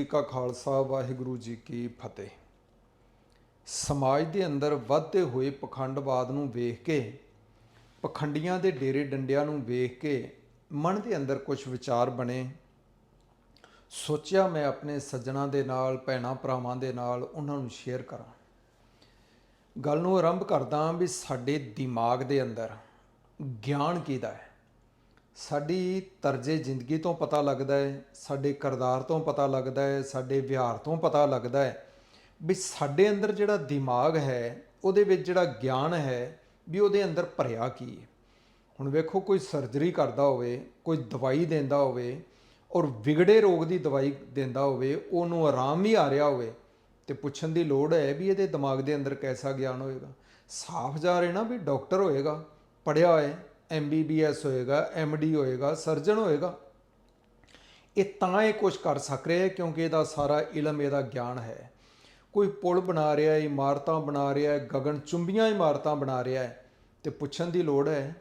ਜੀ ਕਾ ਖਾਲਸਾ, ਵਾਹਿਗੁਰੂ ਜੀ ਕੀ ਫਤਿਹ। ਸਮਾਜ ਦੇ ਅੰਦਰ ਵੱਧਦੇ ਹੋਏ ਪਖੰਡਵਾਦ ਨੂੰ ਵੇਖ ਕੇ, ਪਖੰਡੀਆਂ ਦੇ ਡੇਰੇ ਡੰਡਿਆਂ ਨੂੰ ਵੇਖ ਕੇ ਮਨ ਦੇ ਅੰਦਰ ਕੁਝ ਵਿਚਾਰ ਬਣੇ। ਸੋਚਿਆ ਮੈਂ ਆਪਣੇ ਸੱਜਣਾ ਦੇ ਨਾਲ, ਭੈਣਾ ਭਰਾਵਾਂ ਦੇ ਨਾਲ ਉਹਨਾਂ ਨੂੰ ਸ਼ੇਅਰ ਕਰਾਂ। ਗੱਲ ਨੂੰ ਆਰੰਭ ਕਰਦਾ ਵੀ ਸਾਡੇ ਦਿਮਾਗ ਦੇ ਅੰਦਰ ਗਿਆਨ ਕਿਹਦਾ ਹੈ? ਸਾਡੀ ਤਰਜੇ ਜ਼ਿੰਦਗੀ ਤੋਂ ਪਤਾ ਲੱਗਦਾ ਹੈ, ਸਾਡੇ ਕਰਦਾਰ ਤੋਂ ਪਤਾ ਲੱਗਦਾ ਹੈ, ਸਾਡੇ ਵਿਹਾਰ ਤੋਂ ਪਤਾ ਲੱਗਦਾ ਹੈ ਵੀ ਸਾਡੇ ਅੰਦਰ ਜਿਹੜਾ ਦਿਮਾਗ ਹੈ, ਉਹਦੇ ਵਿੱਚ ਜਿਹੜਾ ਗਿਆਨ ਹੈ ਵੀ ਉਹਦੇ ਅੰਦਰ ਭਰਿਆ ਕੀ ਹੈ। ਹੁਣ ਵੇਖੋ, ਕੋਈ ਸਰਜਰੀ ਕਰਦਾ ਹੋਵੇ, ਕੋਈ ਦਵਾਈ ਦਿੰਦਾ ਹੋਵੇ ਔਰ ਵਿਗੜੇ ਰੋਗ ਦੀ ਦਵਾਈ ਦਿੰਦਾ ਹੋਵੇ, ਉਹਨੂੰ ਆਰਾਮ ਹੀ ਆ ਰਿਹਾ ਹੋਵੇ ਤੇ ਪੁੱਛਣ ਦੀ ਲੋੜ ਹੈ ਵੀ ਇਹਦੇ ਦਿਮਾਗ ਦੇ ਅੰਦਰ ਕੈਸਾ ਗਿਆਨ ਹੋਏਗਾ। ਸਾਫ਼ ਜਾ ਰਿਹਾ ਨਾ ਵੀ ਡਾਕਟਰ ਹੋਏਗਾ ਪੜਿਆ ਹੋਏ ਐਮਬੀਬੀਐਸ ਹੋਏਗਾ ਐਮਡੀ ਹੋਏਗਾ ਸਰਜਨ ਹੋਏਗਾ। ਇਹ ਤਾਂ ਇਹ ਕੁਝ ਕਰ ਸਕ ਰਿਹਾ ਕਿਉਂਕਿ ਇਹਦਾ ਸਾਰਾ ਇਲਮ, ਇਹਦਾ ਗਿਆਨ ਹੈ। ਕੋਈ ਪੁਲ ਬਣਾ ਰਿਹਾ ਹੈ, ਇਮਾਰਤਾਂ ਬਣਾ ਰਿਹਾ ਹੈ, ਗਗਨ ਚੁੰਬੀਆਂ ਇਮਾਰਤਾਂ ਬਣਾ ਰਿਹਾ ਹੈ, ਤੇ ਪੁੱਛਣ ਦੀ ਲੋੜ ਹੈ,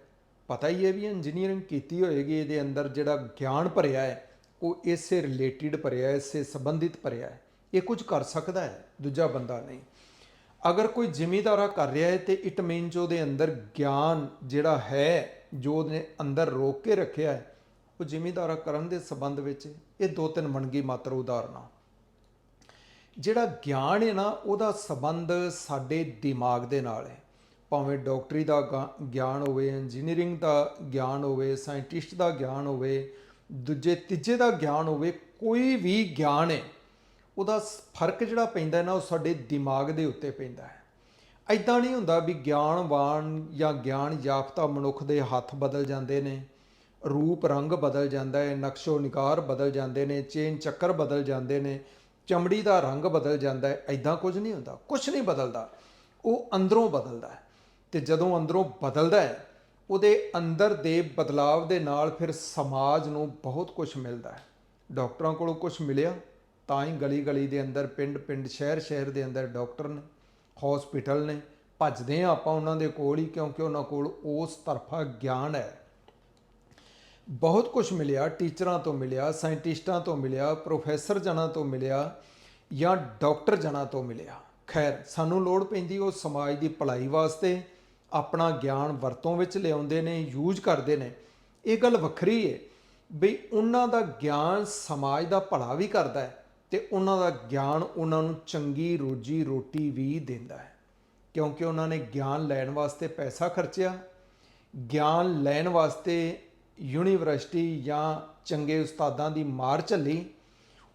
ਪਤਾ ਹੀ ਹੈ ਵੀ ਇੰਜੀਨੀਅਰਿੰਗ ਕੀਤੀ ਹੋਏਗੀ, ਇਹਦੇ ਅੰਦਰ ਜਿਹੜਾ ਗਿਆਨ ਭਰਿਆ ਹੈ, ਉਹ ਇਸੇ ਰਿਲੇਟਡ ਭਰਿਆ ਹੈ, ਇਸੇ ਸੰਬੰਧਿਤ ਭਰਿਆ ਹੈ। ਇਹ ਕੁਝ ਕਰ ਸਕਦਾ ਹੈ, ਦੂਜਾ ਬੰਦਾ ਨਹੀਂ। ਅਗਰ ਕੋਈ ਜ਼ਿਮੀਦਾਰਾ ਕਰ ਰਿਹਾ ਹੈ, ਤੇ ਇਟ ਮੀਨਸ ਉਹਦੇ ਅੰਦਰ ਗਿਆਨ ਜਿਹੜਾ ਹੈ ਜੋ ਉਹਨੇ ਅੰਦਰ ਰੋਕ ਕੇ ਰੱਖਿਆ ਹੈ, ਉਹ ਜ਼ਿਮੀਦਾਰਾ ਕਰਨ ਦੇ ਸੰਬੰਧ ਵਿੱਚ ਇਹ ਦੋ ਤਿੰਨ ਮਣਗੀ ਮਾਤਰ ਉਦਾਹਰਨਾਂ ਜਿਹੜਾ ਗਿਆਨ ਹੈ ਨਾ, ਉਹਦਾ ਸੰਬੰਧ ਸਾਡੇ ਦਿਮਾਗ ਦੇ ਨਾਲ ਹੈ। ਭਾਵੇਂ ਡਾਕਟਰੀ ਦਾ ਗਾ- ਗਿਆਨ ਹੋਵੇ ਇੰਜੀਨੀਅਰਿੰਗ ਦਾ ਗਿਆਨ ਹੋਵੇ ਸਾਇੰਟਿਸਟ ਦਾ ਗਿਆਨ ਹੋਵੇ, ਦੂਜੇ, ਤੀਜੇ ਦਾ ਗਿਆਨ ਹੋਵੇ, ਕੋਈ ਵੀ ਗਿਆਨ ਹੈ, ਉਹਦਾ ਸ- ਫ਼ਰਕ ਜਿਹੜਾ ਪੈਂਦਾ ਨਾ, ਉਹ ਸਾਡੇ ਦਿਮਾਗ ਦੇ ਉੱਤੇ ਪੈਂਦਾ ਹੈ। ਐਦਾਂ ਨਹੀਂ ਹੁੰਦਾ ਵੀ ਗਿਆਨਵਾਨ ਜਾਂ ਗਿਆਨ ਯਾਫਤਾ ਮਨੁੱਖ ਦੇ ਹੱਥ ਬਦਲ ਜਾਂਦੇ ਨੇ, ਰੂਪ ਰੰਗ ਬਦਲ ਜਾਂਦਾ ਹੈ, ਨਕਸ਼ੋ ਨਿਕਾਰ ਬਦਲ ਜਾਂਦੇ ਨੇ, ਚੇਨ ਚੱਕਰ ਬਦਲ ਜਾਂਦੇ ਨੇ, ਚਮੜੀ ਦਾ ਰੰਗ ਬਦਲ ਜਾਂਦਾ ਹੈ ਐਦਾਂ ਕੁਝ ਨਹੀਂ ਹੁੰਦਾ, ਕੁਝ ਨਹੀਂ ਬਦਲਦਾ, ਉਹ ਅੰਦਰੋਂ ਬਦਲਦਾ ਹੈ। ਤੇ ਜਦੋਂ ਅੰਦਰੋਂ ਬਦਲਦਾ ਹੈ, ਉਹਦੇ ਅੰਦਰ ਦੇ ਬਦਲਾਵ ਦੇ ਨਾਲ ਫਿਰ ਸਮਾਜ ਨੂੰ ਬਹੁਤ ਕੁਝ ਮਿਲਦਾ ਹੈ। ਡਾਕਟਰਾਂ ਕੋਲੋਂ ਕੁਝ ਮਿਲਿਆ, ਤਾਂ ਹੀ ਗਲੀ ਗਲੀ ਦੇ ਅੰਦਰ ਪਿੰਡ ਪਿੰਡ ਸ਼ਹਿਰ ਸ਼ਹਿਰ ਦੇ ਅੰਦਰ ਡਾਕਟਰ ਨੇ ਹਸਪੀਟਲ ਨੇ। ਭੱਜਦੇ ਆ ਆਪਾਂ ਉਹਨਾਂ ਦੇ ਕੋਲ ਹੀ ਕਿਉਂਕਿ ਉਹਨਾਂ ਕੋਲ ਉਸ ਤਰਫਾ ਗਿਆਨ ਹੈ। ਬਹੁਤ ਕੁਝ ਮਿਲਿਆ, ਟੀਚਰਾਂ ਤੋਂ ਮਿਲਿਆ, ਸਾਇੰਟਿਸਟਾਂ ਤੋਂ ਮਿਲਿਆ, ਪ੍ਰੋਫੈਸਰ ਜਨਾਂ ਤੋਂ ਮਿਲਿਆ ਜਾਂ ਡਾਕਟਰ ਜਨਾਂ ਤੋਂ ਮਿਲਿਆ। ਖੈਰ, ਸਾਨੂੰ ਲੋੜ ਪੈਂਦੀ ਉਹ ਸਮਾਜ ਦੀ ਭਲਾਈ ਵਾਸਤੇ ਆਪਣਾ ਗਿਆਨ ਵਰਤੋਂ ਵਿੱਚ ਲਿਆਉਂਦੇ ਨੇ ਯੂਜ਼ ਕਰਦੇ ਨੇ। ਇਹ ਗੱਲ ਵੱਖਰੀ ਹੈ ਵੀ ਉਹਨਾਂ ਦਾ ਗਿਆਨ ਸਮਾਜ ਦਾ ਭਲਾ ਵੀ ਕਰਦਾ ਹੈ। ਤੇ ਉਹਨਾਂ ਦਾ ਗਿਆਨ ਉਹਨਾਂ ਨੂੰ ਚੰਗੀ ਰੋਜੀ ਰੋਟੀ ਵੀ ਦਿੰਦਾ ਹੈ। ਕਿਉਂਕਿ ਉਹਨਾਂ ਨੇ ਗਿਆਨ ਲੈਣ ਵਾਸਤੇ ਪੈਸਾ ਖਰਚਿਆ, ਗਿਆਨ ਲੈਣ ਵਾਸਤੇ ਯੂਨੀਵਰਸਿਟੀ ਜਾਂ ਚੰਗੇ ਉਸਤਾਦਾਂ ਦੀ ਮਾਰ ਝੱਲੀ।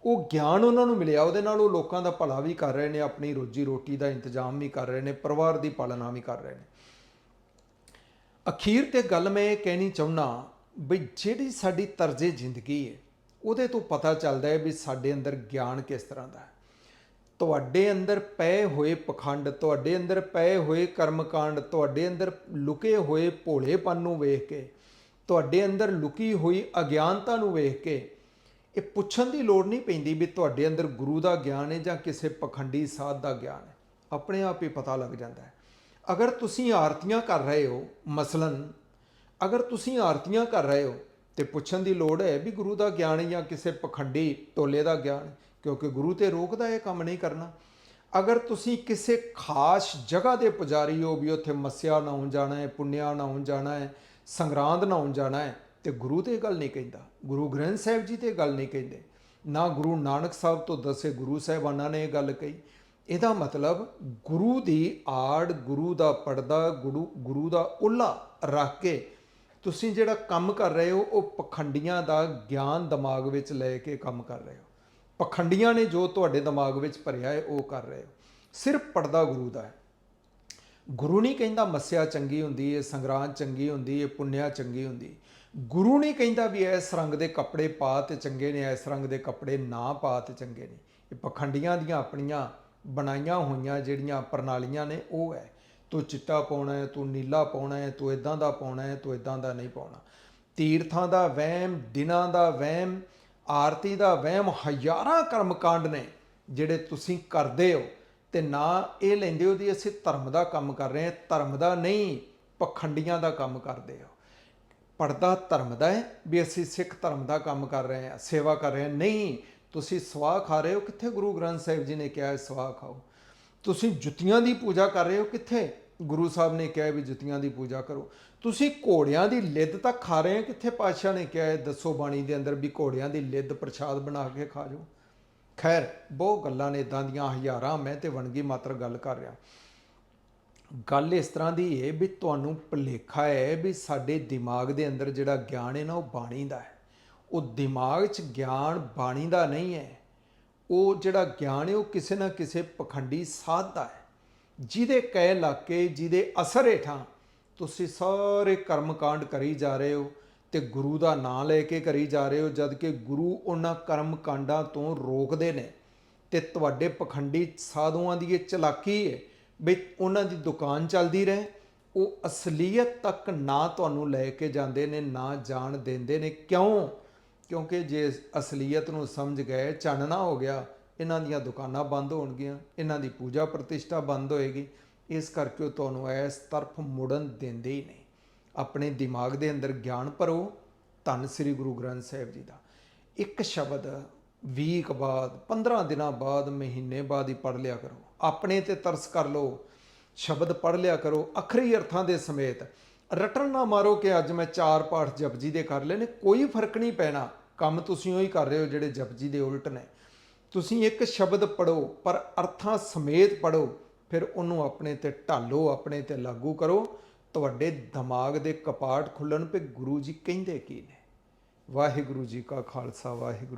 ਉਹ ਗਿਆਨ ਉਹਨਾਂ ਨੂੰ ਮਿਲਿਆ, ਉਹਦੇ ਨਾਲ ਉਹ ਲੋਕਾਂ ਦਾ ਭਲਾ ਵੀ ਕਰ ਰਹੇ ਨੇ, ਆਪਣੀ ਰੋਜੀ ਰੋਟੀ ਦਾ ਇੰਤਜ਼ਾਮ ਵੀ ਕਰ ਰਹੇ ਨੇ, ਪਰਿਵਾਰ ਦੀ ਪਾਲਣਾ ਵੀ ਕਰ ਰਹੇ ਨੇ। ਅਖੀਰ ਤੇ ਗੱਲ ਮੈਂ ਇਹ ਕਹਿਣੀ ਚਾਹੁੰਨਾ ਵੀ ਜਿਹੜੀ ਸਾਡੀ ਤਰਜ਼ੇ ਜ਼ਿੰਦਗੀ ਹੈ ਉਹਦੇ ਤੋਂ ਪਤਾ ਚੱਲਦਾ ਹੈ ਵੀ ਸਾਡੇ ਅੰਦਰ ਗਿਆਨ ਕਿਸ ਤਰ੍ਹਾਂ ਦਾ ਹੈ। ਤੁਹਾਡੇ ਅੰਦਰ ਪਏ ਹੋਏ ਪਖੰਡ, ਤੁਹਾਡੇ ਅੰਦਰ ਪਏ ਹੋਏ ਕਰਮਕਾਂਡ, ਤੁਹਾਡੇ ਅੰਦਰ ਲੁਕੇ ਹੋਏ ਭੋਲੇਪਨ ਨੂੰ ਵੇਖ ਕੇ, ਤੁਹਾਡੇ ਅੰਦਰ ਲੁਕੀ ਹੋਈ ਅਗਿਆਨਤਾ ਨੂੰ ਵੇਖ ਕੇ, ਇਹ ਪੁੱਛਣ ਦੀ ਲੋੜ ਨਹੀਂ ਪੈਂਦੀ ਵੀ ਤੁਹਾਡੇ ਅੰਦਰ ਗੁਰੂ ਦਾ ਗਿਆਨ ਹੈ ਜਾਂ ਕਿਸੇ ਪਖੰਡੀ ਸਾਧ ਦਾ ਗਿਆਨ ਹੈ। ਆਪਣੇ ਆਪ ਹੀ ਪਤਾ ਲੱਗ ਜਾਂਦਾ ਹੈ। ਅਗਰ ਤੁਸੀਂ ਆਰਤੀਆਂ ਕਰ ਰਹੇ ਹੋ, ਮਸਲਨ, ਅਗਰ ਤੁਸੀਂ ਆਰਤੀਆਂ ਕਰ ਰਹੇ ਹੋ ਤੇ ਪੁੱਛਣ ਦੀ ਲੋੜ ਹੈ ਵੀ ਗੁਰੂ ਦਾ ਗਿਆਨ ਜਾਂ ਕਿਸੇ ਪਖੰਡੀ ਟੋਲੇ ਦਾ ਗਿਆਨ, ਕਿਉਂਕਿ ਗੁਰੂ ਤੇ ਰੋਕਦਾ ਇਹ ਕੰਮ ਨਹੀਂ ਕਰਨਾ। ਅਗਰ ਤੁਸੀਂ ਕਿਸੇ ਖਾਸ ਜਗ੍ਹਾ ਦੇ ਪੁਜਾਰੀ ਹੋ ਵੀ ਉੱਥੇ ਮੱਸਿਆ ਨਹਾਉਣ ਜਾਣਾ ਹੈ, ਪੁੰਨਿਆ ਹੋਣ ਜਾਣਾ ਹੈ, ਸੰਗਰਾਂਦ ਨਹਾਉਣ ਜਾਣਾ ਹੈ, ਤੇ ਗੁਰੂ ਤੇ ਇਹ ਗੱਲ ਨਹੀਂ ਕਹਿੰਦਾ। ਗੁਰੂ ਗ੍ਰੰਥ ਸਾਹਿਬ ਜੀ ਤੇ ਗੱਲ ਨਹੀਂ ਕਹਿੰਦੇ। ਨਾ ਗੁਰੂ ਨਾਨਕ ਸਾਹਿਬ ਤੋਂ ਦੱਸੇ ਗੁਰੂ ਸਾਹਿਬਾਨਾਂ ਨੇ ਇਹ ਗੱਲ ਕਹੀ। ਇਹਦਾ ਮਤਲਬ ਗੁਰੂ ਦੀ ਆੜ, ਗੁਰੂ ਦਾ ਪਰਦਾ, ਗੁਰੂ ਗੁਰੂ ਦਾ ਉੱਲਾ ਰੱਖ ਕੇ ਤੁਸੀਂ ਜਿਹੜਾ ਕੰਮ ਕਰ ਰਹੇ ਹੋ, ਉਹ ਪਖੰਡੀਆਂ ਦਾ ਗਿਆਨ ਦਿਮਾਗ ਵਿੱਚ ਲੈ ਕੇ ਕੰਮ ਕਰ ਰਹੇ ਹੋ। ਪਖੰਡੀਆਂ ਨੇ ਜੋ ਤੁਹਾਡੇ ਦਿਮਾਗ ਵਿੱਚ ਭਰਿਆ ਹੈ, ਉਹ ਕਰ ਰਹੇ ਹੋ। ਸਿਰਫ ਪਰਦਾ ਗੁਰੂ ਦਾ ਹੈ। ਗੁਰੂ ਨਹੀਂ ਕਹਿੰਦਾ ਮੱਸਿਆ ਚੰਗੀ ਹੁੰਦੀ ਹੈ ਸੰਗਰਾਂਦ ਚੰਗੀ ਹੁੰਦੀ ਹੈ ਪੁੰਨਿਆ ਚੰਗੀ ਹੁੰਦੀ ਗੁਰੂ ਨਹੀਂ ਕਹਿੰਦਾ ਵੀ ਇਸ ਰੰਗ ਦੇ ਕੱਪੜੇ ਪਾ ਤੇ ਚੰਗੇ ਨੇ ਇਸ ਰੰਗ ਦੇ ਕੱਪੜੇ ਨਾ ਪਾ ਤੇ ਚੰਗੇ ਨੇ। ਇਹ ਪਖੰਡੀਆਂ ਦੀਆਂ ਆਪਣੀਆਂ ਬਣਾਈਆਂ ਹੋਈਆਂ ਜਿਹੜੀਆਂ ਪ੍ਰਣਾਲੀਆਂ ਨੇ, ਉਹ ਹੈ। ਤੂੰ ਚਿੱਟਾ ਪਾਉਣਾ ਹੈ, ਤੂੰ ਨੀਲਾ ਪਾਉਣਾ ਹੈ, ਤੂੰ ਇਦਾਂ ਦਾ ਪਾਉਣਾ ਹੈ, ਤੂੰ ਇਦਾਂ ਦਾ ਨਹੀਂ ਪਾਉਣਾ। ਤੀਰਥਾਂ ਦਾ ਵਹਿਮ, ਦਿਨਾਂ ਦਾ ਵਹਿਮ, ਆਰਤੀ ਦਾ ਵਹਿਮ, ਹਜ਼ਾਰਾਂ ਕਰਮਕਾਂਡ ਨੇ ਜਿਹੜੇ ਤੁਸੀਂ ਕਰਦੇ ਹੋ ਤੇ ਨਾ ਇਹ ਲੈਂਦੇ ਹੋ ਦੀ ਅਸੀਂ ਧਰਮ ਦਾ ਕੰਮ ਕਰ ਰਹੇ ਹਾਂ, ਧਰਮ ਦਾ ਨਹੀਂ, ਪਖੰਡੀਆਂ ਦਾ ਕੰਮ ਕਰਦੇ ਹੋ। ਪਰਦਾ ਧਰਮ ਦਾ ਹੈ ਵੀ ਅਸੀਂ ਸਿੱਖ ਧਰਮ ਦਾ ਕੰਮ ਕਰ ਰਹੇ ਹਾਂ, ਸੇਵਾ ਕਰ ਰਹੇ ਹਾਂ। ਨਹੀਂ, ਤੁਸੀਂ ਸਵਾਹ ਖਾ ਰਹੇ ਹੋ। ਕਿੱਥੇ ਗੁਰੂ ਗ੍ਰੰਥ ਸਾਹਿਬ ਜੀ ਨੇ ਕਿਹਾ ਹੈ, ਸਵਾਹ ਖਾਓ। ਤੁਸੀਂ ਜੁੱਤੀਆਂ ਦੀ ਪੂਜਾ ਕਰ ਰਹੇ ਹੋ ਕਿੱਥੇ? ਗੁਰੂ ਸਾਹਿਬ ਨੇ ਕਿਹਾ ਵੀ ਜੁੱਤੀਆਂ ਦੀ ਪੂਜਾ ਕਰੋ। ਤੁਸੀਂ ਘੋੜਿਆਂ ਦੀ ਲਿੱਦ ਤਾਂ ਖਾ ਰਹੇ ਹੋ ਕਿੱਥੇ? ਪਾਤਸ਼ਾਹ ਨੇ ਕਿਹਾ ਹੈ, ਦੱਸੋ ਬਾਣੀ ਦੇ ਅੰਦਰ ਵੀ ਘੋੜਿਆਂ ਦੀ ਲਿੱਦ ਪ੍ਰਸ਼ਾਦ ਬਣਾ ਕੇ ਖਾ ਜਾਓ ਖੈਰ, ਬਹੁਤ ਗੱਲਾਂ ਨੇ ਇਦਾਂ ਦੀਆਂ, ਹਜ਼ਾਰਾਂ, ਮੈਂ ਤੇ ਵਣਗੀ ਮਾਤਰ ਗੱਲ ਕਰ ਰਿਹਾ। ਗੱਲ ਇਸ ਤਰ੍ਹਾਂ ਦੀ ਹੈ ਵੀ ਤੁਹਾਨੂੰ ਭੁਲੇਖਾ ਹੈ ਵੀ ਸਾਡੇ ਦਿਮਾਗ ਦੇ ਅੰਦਰ ਜਿਹੜਾ ਗਿਆਨ ਹੈ ਨਾ, ਉਹ ਬਾਣੀ ਦਾ ਹੈ। ਉਹ ਦਿਮਾਗ 'ਚ ਗਿਆਨ ਬਾਣੀ ਦਾ ਨਹੀਂ ਹੈ। ਉਹ ਜਿਹੜਾ ਗਿਆਨ ਹੈ, ਉਹ ਕਿਸੇ ਨਾ ਕਿਸੇ ਪਖੰਡੀ ਸਾਧ ਦਾ ਹੈ। ਜਿਹਦੇ ਕਹਿ ਲਾਕੇ ਜਿਹਦੇ ਅਸਰ ਹੇਠਾਂ ਤੁਸੀਂ ਸਾਰੇ ਕਰਮਕਾਂਡ ਕਰੀ ਜਾ ਰਹੇ ਹੋ ਤੇ ਗੁਰੂ ਦਾ ਨਾਮ ਲੈ ਕੇ ਕਰੀ ਜਾ ਰਹੇ ਹੋ ਜਦ ਕਿ ਗੁਰੂ ਉਹਨਾਂ ਕਰਮ ਕਾਂਡਾਂ ਤੋਂ ਰੋਕਦੇ ਨੇ ਤੇ ਤੁਹਾਡੇ ਪਖੰਡੀ ਸਾਧੂਆਂ ਦੀ ਇਹ ਚਲਾਕੀ ਹੈ ਵੀ ਉਹਨਾਂ ਦੀ ਦੁਕਾਨ ਚੱਲਦੀ ਰਹੇ, ਉਹ ਅਸਲੀਅਤ ਤੱਕ ਨਾ ਤੁਹਾਨੂੰ ਲੈ ਕੇ ਜਾਂਦੇ ਨੇ, ਨਾ ਜਾਣ ਦਿੰਦੇ ਨੇ। ਕਿਉਂ? ਕਿਉਂਕਿ ਜੇ ਅਸਲੀਅਤ ਨੂੰ ਸਮਝ ਗਏ, ਚਾਨਣਾ ਹੋ ਗਿਆ, ਇਹਨਾਂ ਦੀਆਂ ਦੁਕਾਨਾਂ ਬੰਦ ਹੋਣਗੀਆਂ, ਇਹਨਾਂ ਦੀ ਪੂਜਾ ਪ੍ਰਤਿਸ਼ਠਾ ਬੰਦ ਹੋਏਗੀ। ਇਸ ਕਰਕੇ ਉਹ ਤੁਹਾਨੂੰ ਇਸ ਤਰਫ ਮੁੜਨ ਦਿੰਦੇ ਹੀ ਨਹੀਂ। ਆਪਣੇ ਦਿਮਾਗ ਦੇ ਅੰਦਰ ਗਿਆਨ ਭਰੋ, ਧੰਨ ਸ੍ਰੀ ਗੁਰੂ ਗ੍ਰੰਥ ਸਾਹਿਬ ਜੀ ਦਾ। ਇੱਕ ਸ਼ਬਦ ਵੀਕ ਬਾਅਦ 15 ਦਿਨਾਂ ਬਾਅਦ, ਮਹੀਨੇ ਬਾਅਦ ਹੀ ਪੜ ਲਿਆ ਕਰੋ। ਆਪਣੇ ਤੇ ਤਰਸ ਕਰ ਲਓ। ਸ਼ਬਦ ਪੜ ਲਿਆ ਕਰੋ। ਅਖਰੀ ਅਰਥਾਂ ਦੇ ਸਮੇਤ ਰਟਣ ਨਾ ਮਾਰੋ ਕਿ ਅੱਜ ਮੈਂ ਚਾਰ ਪਾਠ ਜਪਜੀ ਦੇ ਕਰ ਲਏ ਨੇ। ਕੋਈ ਫ਼ਰਕ ਨਹੀਂ ਪੈਣਾ। ਕੰਮ ਤੁਸੀਂ ਉਹੀ ਕਰ ਰਹੇ ਹੋ ਜਿਹੜੇ ਜਪਜੀ ਦੇ ਉਲਟ ਨੇ। ਤੁਸੀਂ ਇੱਕ ਸ਼ਬਦ ਪੜੋ ਪਰ ਅਰਥਾਂ ਸਮੇਤ ਪੜੋ ਫਿਰ ਉਹਨੂੰ ਆਪਣੇ ਤੇ ਢਾਲੋ, ਆਪਣੇ ਤੇ ਲਾਗੂ ਕਰੋ। ਤੁਹਾਡੇ ਦਿਮਾਗ ਦੇ ਕਪਾਟ ਖੁੱਲਣ ਤੇ ਗੁਰੂ ਜੀ ਕਹਿੰਦੇ ਕੀ ਨੇ? ਵਾਹਿਗੁਰੂ ਜੀ ਕਾ ਖਾਲਸਾ, ਵਾਹਿਗੁਰੂ